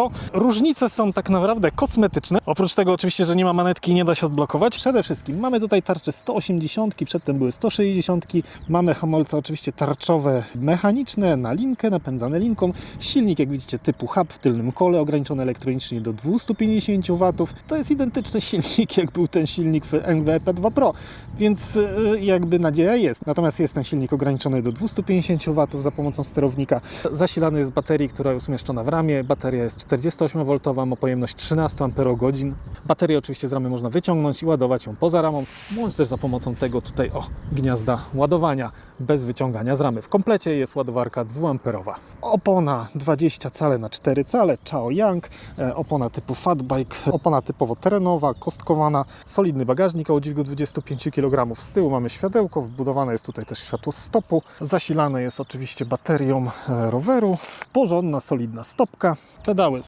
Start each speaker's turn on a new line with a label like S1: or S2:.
S1: Pro. Różnice są tak naprawdę kosmetyczne. Oprócz tego oczywiście, że nie ma manetki nie da się odblokować. Przede wszystkim mamy tutaj tarcze 180, przedtem były 160. Mamy hamulce oczywiście tarczowe mechaniczne na linkę, napędzane linką. Silnik jak widzicie typu hub w tylnym kole, ograniczony elektronicznie do 250 W. To jest identyczny silnik jak był ten silnik w MWP2 Pro, więc y, jakby nadzieja jest. Natomiast jest ten silnik ograniczony do 250 W za pomocą sterownika. Zasilany jest z baterii, która jest umieszczona w ramie. Bateria jest 48V, ma pojemność 13 Ah. Baterię oczywiście z ramy można wyciągnąć i ładować ją poza ramą, bądź też za pomocą tego tutaj o gniazda ładowania bez wyciągania z ramy. W komplecie jest ładowarka 2A. Opona 20 cale na 4 cale, Chao Yang, e, opona typu fatbike, opona typowo terenowa, kostkowana, solidny bagażnik o dźwigu 25 kg. Z tyłu mamy światełko, wbudowane jest tutaj też światło stopu, zasilane jest oczywiście baterią e, roweru, porządna, solidna stopka, pedały